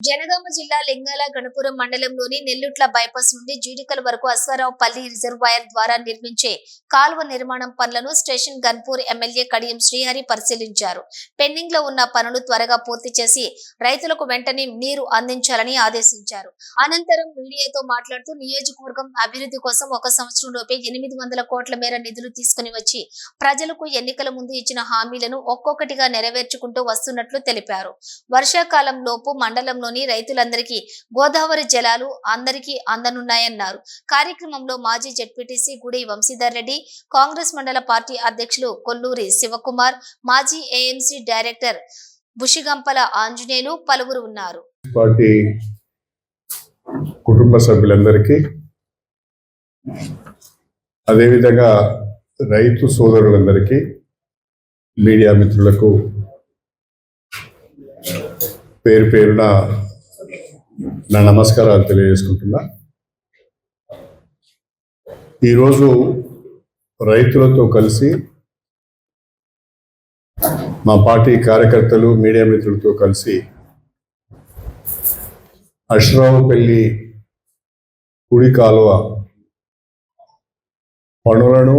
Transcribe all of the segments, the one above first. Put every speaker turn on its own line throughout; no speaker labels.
జనగామ జిల్లా లింగాల గణపురం మండలంలోని నెల్లుట్ల బైపాస్ నుండి జీడికల వరకు అశ్వారావుపల్లి రిజర్వాయర్ ద్వారా నిర్మించే కాలువ నిర్మాణం పనులను స్టేషన్ గన్పూర్ ఎమ్మెల్యే కడియం శ్రీహరి పరిశీలించారు. పెండింగ్లో ఉన్న పనులు త్వరగా పూర్తి చేసి రైతులకు వెంటనే నీరు అందించాలని ఆదేశించారు. అనంతరం మీడియాతో మాట్లాడుతూ నియోజకవర్గం అభివృద్ధి కోసం ఒక సంవత్సరంలోపే ఎనిమిది వందల కోట్ల మేర నిధులు తీసుకుని వచ్చి ప్రజలకు ఎన్నికల ముందు ఇచ్చిన హామీలను ఒక్కొక్కటిగా నెరవేర్చుకుంటూ వస్తున్నట్లు తెలిపారు. వర్షాకాలం లోపు మండలంలోని రైతులందరికీ గోదావరి జలాలు అందరికీ అందనున్నాయన్నారు. కార్యక్రమంలో మాజీ జడ్పీటీసీ గుడి వంశీధర్ రెడ్డి కాంగ్రెస్ మండల పార్టీ అధ్యక్షులు కొల్లూరి శివకుమార్ మాజీ ఏఎంసీ డైరెక్టర్ బుషిగంపల ఆంజనేయులు పలువురు ఉన్నారు.
పార్టీ కుటుంబ సభ్యులందరికీ అదేవిధంగా రైతు సోదరులందరికీ మీడియా మిత్రులకు పేరు పేరున నా నమస్కారాలు తెలియజేసుకుంటున్నా. ఈరోజు రైతులతో కలిసి మా పార్టీ కార్యకర్తలు మీడియా మిత్రులతో కలిసి అశ్రావుపల్లి కుడి కాలువ పనులను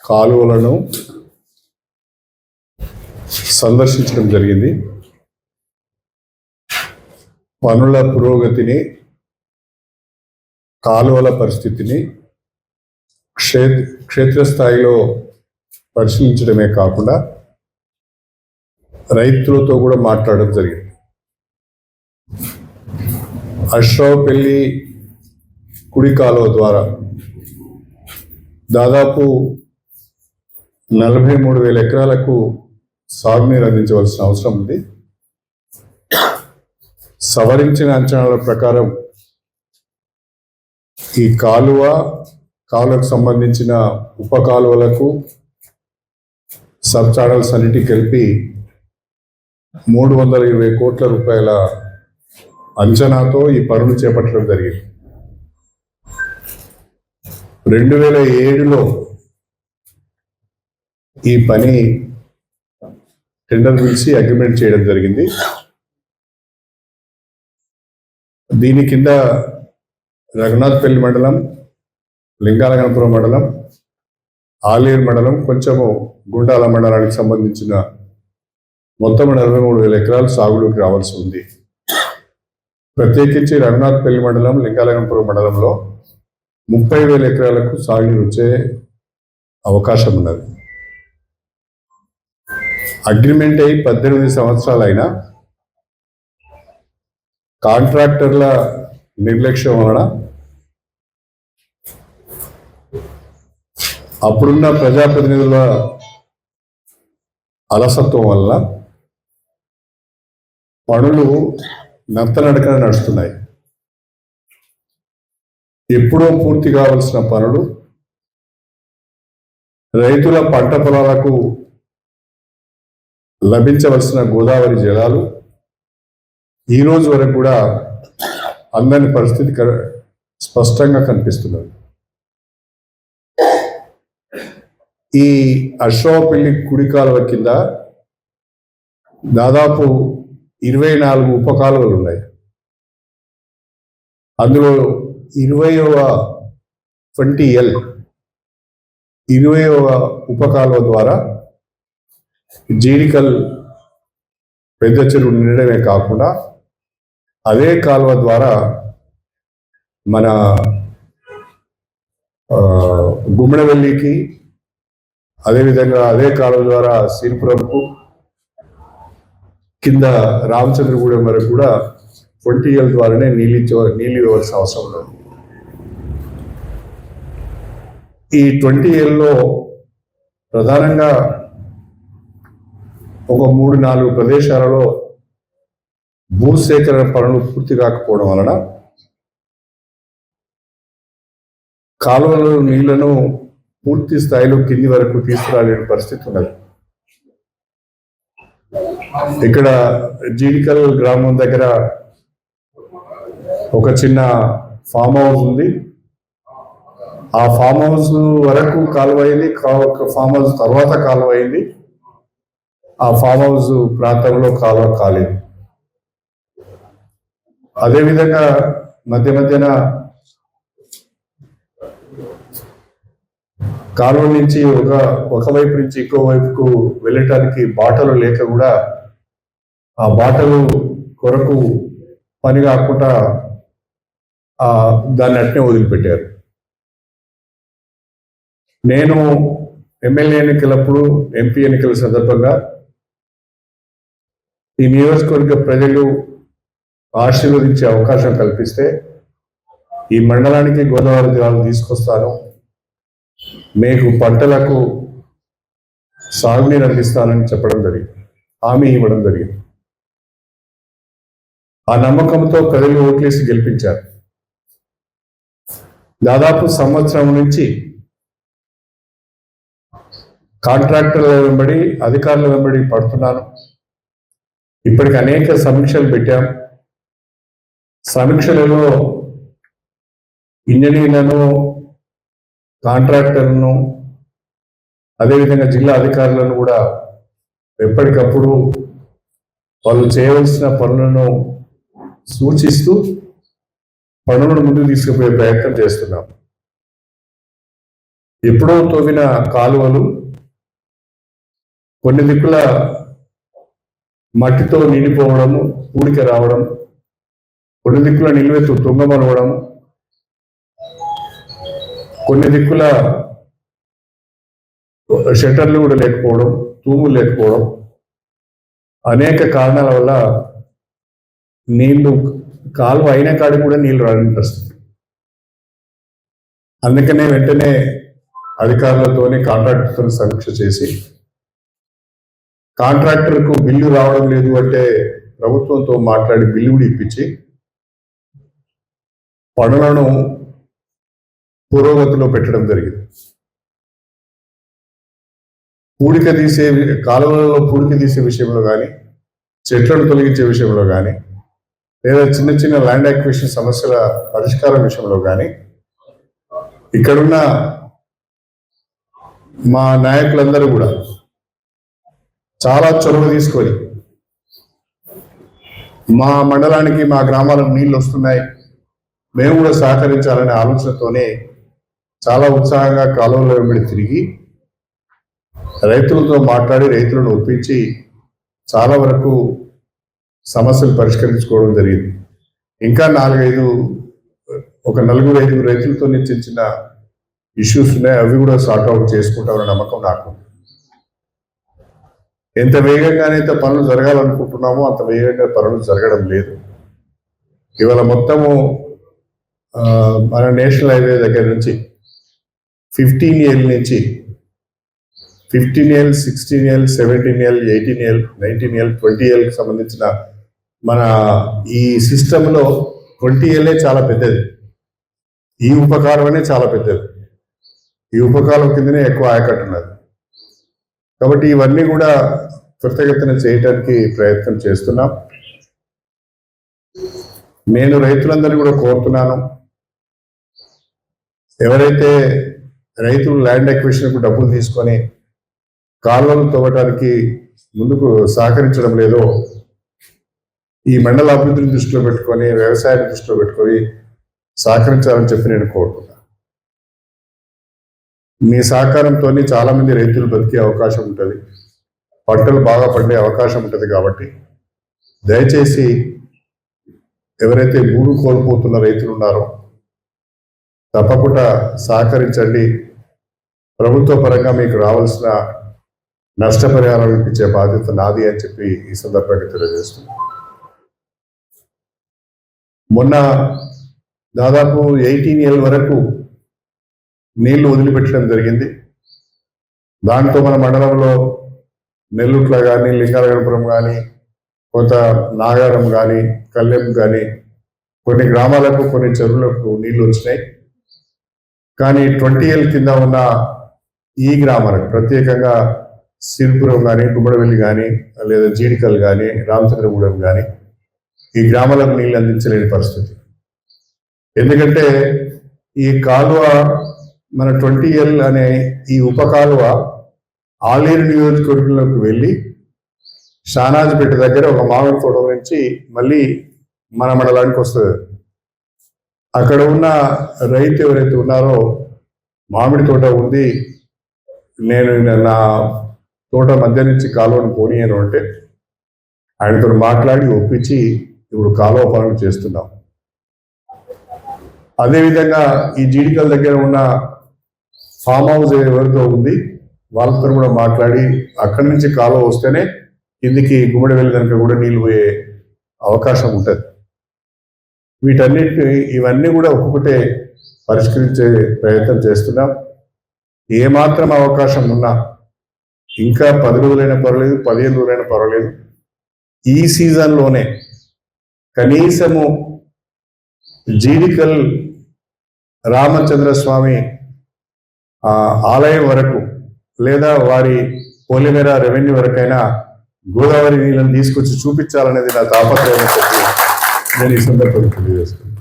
కాలువలను సందర్శించడం జరిగింది. పనుల పురోగతిని కాలువల పరిస్థితిని క్షే క్షేత్రస్థాయిలో పరిశీలించడమే కాకుండా రైతులతో కూడా మాట్లాడడం జరిగింది. అశ్రావుపల్లి కుడి కాలువ ద్వారా దాదాపు నలభై మూడు వేల ఎకరాలకు సాగునీరు అందించవలసిన అవసరం ఉంది. సవరించిన అంచనాల ప్రకారం ఈ కాలువ కాలువకు సంబంధించిన ఉప కాలువలకు సబ్ ఛానల్స్ అన్నిటి కలిపి మూడు వందల ఇరవై కోట్ల రూపాయల అంచనాతో ఈ పనులు చేపట్టడం జరిగింది. రెండు వేల ఏడులో ఈ పని టెండర్ పిలిచి అగ్రిమెంట్ చేయడం జరిగింది. దీని కింద రఘునాథ్పల్లి మండలం లింగాలగనపురం మండలం ఆలేరు మండలం కొంచెము గుండాల మండలానికి సంబంధించిన మొత్తం నలభై మూడు వేల ఎకరాలు సాగులోకి రావాల్సి ఉంది. ప్రత్యేకించి రఘునాథ్పల్లి మండలం లింగాలగనపురం మండలంలో ముప్పై వేల ఎకరాలకు సాగునీరు వచ్చే అవకాశం ఉన్నది. అగ్రిమెంట్ అయి పద్దెనిమిది సంవత్సరాలైనా కాంట్రాక్టర్ల నిర్లక్ష్యం వలన అప్పుడున్న ప్రజాప్రతినిధుల అలసత్వం వల్ల పనులు నత్తనడకన నడుస్తున్నాయి. ఎప్పుడో పూర్తి కావలసిన పనులు రైతుల పంట పొలాలకు లభించవలసిన గోదావరి జలాలు ఈ రోజు వరకు కూడా అందని పరిస్థితి స్పష్టంగా కనిపిస్తున్నది. ఈ అశ్వపల్లి కుడి కాలువ కింద దాదాపు ఇరవై నాలుగు ఉపకాలువలు ఉన్నాయి. అందులో ఇరవైవ ట్వంటీ ఎల్ ఇరవైవ ఉపకాలువ ద్వారా జీడికల్ పెద్ద చెరువు నిండడమే కాకుండా అదే కాలువ ద్వారా మన గుమ్మడవెల్లికి అదేవిధంగా అదే కాలువ ద్వారా సిరిపురంకు కింద రామచంద్రగూడెం వరకు కూడా ట్వంటీ ఇయర్ ద్వారానే నీళ్ళు నీళ్ళు ఇవ్వాల్సిన అవసరం లేదు. ఈ ట్వంటీ ఇయర్లో ప్రధానంగా ఒక మూడు నాలుగు ప్రదేశాలలో భూసేకరణ పనులు పూర్తి కాకపోవడం వలన కాలువలో నీళ్ళను పూర్తి స్థాయిలో కింది వరకు తీసుకురాలేని పరిస్థితి ఉన్నది. ఇక్కడ జీడికల్ గ్రామం దగ్గర ఒక చిన్న ఫామ్ హౌస్ ఉంది. ఆ ఫామ్ హౌస్ వరకు కాలువ అయింది. ఫామ్ హౌస్ తర్వాత కాలువ అయింది. ఆ ఫామ్ హౌస్ ప్రాంతంలో కాలువ కాలేదు. అదేవిధంగా మధ్య మధ్యన కాలువ నుంచి ఒక ఒకవైపు నుంచి ఇంకో వైపుకు వెళ్ళటానికి బాటలు లేక కూడా ఆ బాటలు కొరకు పని కాకుండా ఆ దాన్ని అట్నే వదిలిపెట్టారు. నేను ఎమ్మెల్యే ఎన్నికలప్పుడు ఎంపీ ఎన్నికల సందర్భంగా ఈ నియోజకవర్గ ప్రజలు ఆశీర్వదించే అవకాశం కల్పిస్తే ఈ మండలానికి గోదావరి జలాలు తీసుకొస్తాను. మీకు పంటలకు సాగునీరు అందిస్తానని చెప్పడం జరిగింది. హామీ ఇవ్వడం జరిగింది. ఆ నమ్మకంతో ప్రజలు ఓట్లేసి గెలిపించారు. దాదాపు సంవత్సరం నుంచి కాంట్రాక్టర్ల వెంబడి అధికారుల వెంబడి పడుతున్నాను. ఇప్పటికి అనేక సమీక్షలు పెట్టాం. సమీక్షలలో ఇంజనీర్లను కాంట్రాక్టర్లను అదేవిధంగా జిల్లా అధికారులను కూడా ఎప్పటికప్పుడు వాళ్ళు చేయవలసిన పనులను సూచిస్తూ పనులను ముందుకు తీసుకుపోయే ప్రయత్నం చేస్తున్నాం. ఎప్పుడో తోవిన కాలువలు కొన్ని దిక్కుల మట్టితో నిండిపోవడము పూడిక రావడం కొన్ని దిక్కుల నిలువెత్తు తుంగమనవడం కొన్ని దిక్కుల షటర్లు కూడా లేకపోవడం తూములు లేకపోవడం అనేక కారణాల వల్ల నీళ్ళు కాలువ అయిన కాడికి కూడా నీళ్ళు రాని పరిస్థితి. అందుకనే వెంటనే అధికారులతోని కాంట్రాక్టర్తో సమీక్ష చేసి కాంట్రాక్టర్కు బిల్లు రావడం లేదు అంటే ప్రభుత్వంతో మాట్లాడి బిల్లు కూడా ఇప్పించి పనులను పురోగతిలో పెట్టడం జరిగింది. పూడిక తీసే కాలువలలో పూడిక తీసే విషయంలో కానీ చెట్లను తొలగించే విషయంలో కానీ లేదా చిన్న చిన్న ల్యాండ్ యాక్విషన్ సమస్యల పరిష్కారం విషయంలో కానీ ఇక్కడున్న మా నాయకులందరూ కూడా చాలా చొరవ తీసుకొని మా మండలానికి మా గ్రామాలకు నీళ్ళు వస్తున్నాయి. మేము కూడా సహకరించాలనే ఆలోచనతోనే చాలా ఉత్సాహంగా కాలువల వెంబడి తిరిగి రైతులతో మాట్లాడి రైతులను ఒప్పించి చాలా వరకు సమస్యలు పరిష్కరించుకోవడం జరిగింది. ఇంకా నాలుగైదు ఒక నలుగురు ఐదుగురు రైతులతో చిన్న చిన్న ఇష్యూస్ ఉన్నాయి. అవి కూడా సార్ట్ అవుట్ చేసుకుంటామనే నమ్మకం నాకు. ఎంత వేగంగానైతే పనులు జరగాలనుకుంటున్నామో అంత వేగంగా పనులు జరగడం లేదు. ఇవాళ మొత్తము మన నేషనల్ హైవే దగ్గర నుంచి ఫిఫ్టీన్ ఇయర్ నుంచి fifteen year sixteen year seventeen year eighteen year nineteen L twenty ఇయర్కి సంబంధించిన మన ఈ సిస్టంలో ట్వంటీ ఇయర్లే చాలా పెద్దది. ఈ ఉపకారమనే చాలా పెద్దది. ఈ ఉపకారం కిందనే ఎక్కువ ఆయకట్టున్నది కాబట్టి ఇవన్నీ కూడా త్వరితగతిన చేయటానికి ప్రయత్నం చేస్తున్నాం. నేను రైతులందరినీ కూడా కోరుతున్నాను. ఎవరైతే రైతులు ల్యాండ్ ఎక్విషన్కు డబ్బులు తీసుకొని కాలువలు తవ్వటానికి ముందుకు సహకరించడం లేదో ఈ మండల అభివృద్ధిని దృష్టిలో పెట్టుకొని వ్యవసాయాన్ని దృష్టిలో పెట్టుకొని సహకరించాలని చెప్పి నేను కోరుకుంటున్నాను మీ సహకారంతో చాలామంది రైతులు బతికే అవకాశం ఉంటుంది. పంటలు బాగా పండే అవకాశం ఉంటుంది కాబట్టి దయచేసి ఎవరైతే భూమి కోల్పోతున్న రైతులు ఉన్నారో తప్పకుండా సహకరించండి. ప్రభుత్వ పరంగా మీకు రావాల్సిన నష్టపరిహారం ఇప్పించే బాధ్యత నాది అని చెప్పి ఈ సందర్భంగా తెలియజేస్తున్నాను. మొన్న దాదాపు ఎయిటీన్ ఇయర్ వరకు నీళ్ళు వదిలిపెట్టడం జరిగింది. దాంతో మన మండలంలో నెల్లుట్ల కానీ లింగాలగనపురం కానీ కొంత నాగారం కానీ కల్లెం కానీ కొన్ని గ్రామాలకు కొన్ని చెరువులకు నీళ్ళు వచ్చినాయి. కానీ ట్వంటీ ఇయర్ కింద ఉన్న ఈ గ్రామాలకు ప్రత్యేకంగా సిరిపురం కానీ గుమ్మడవెల్లి కానీ లేదా జీడికల్ కానీ రామచంద్రగూడెం కానీ ఈ గ్రామాలకు నీళ్ళు అందించలేని పరిస్థితి. ఎందుకంటే ఈ కాలువ మన ట్వంటీ ఎల్ అనే ఈ ఉప కాలువ ఆలేరు నియోజకవర్గంలోకి వెళ్ళి షానాజ్పేట దగ్గర ఒక మామిడి తోట నుంచి మళ్ళీ మన మండలానికి వస్తుంది. అక్కడ ఉన్న రైతు ఎవరైతే ఉన్నారో మామిడి తోట ఉంది. నేను నా తోట మధ్య నుంచి కాలువను పోనీయను అంటే ఆయనతో మాట్లాడి ఒప్పించి ఇప్పుడు కాలువ పనులు చేస్తున్నాం. అదేవిధంగా ఈ జీడికల దగ్గర ఉన్న ఫామ్ హౌస్ ఎవరితో ఉంది వాళ్ళతో కూడా మాట్లాడి అక్కడి నుంచి కాలువ వస్తేనే కిందికి గుమ్మడి వెళ్ళి కనుక కూడా నీళ్ళు పోయే అవకాశం ఉంటుంది. వీటన్నిటి ఇవన్నీ కూడా ఒక్కొక్కటే పరిష్కరించే ప్రయత్నం చేస్తున్నాం. ఏమాత్రం అవకాశం ఉన్నా ఇంకా పది రోజులైనా పర్వాలేదు పదిహేను రోజులైనా పర్వాలేదు. ఈ సీజన్లోనే కనీసము జీడికల్ రామచంద్ర స్వామి ఆలయం వరకు లేదా వారి పోలిమేర రెవెన్యూ వరకైనా గోదావరి నీళ్ళని తీసుకొచ్చి చూపించాలనేది నా తాపత్రయం అని చెప్పి నేను ఈ సందర్భంగా తెలియజేస్తున్నాను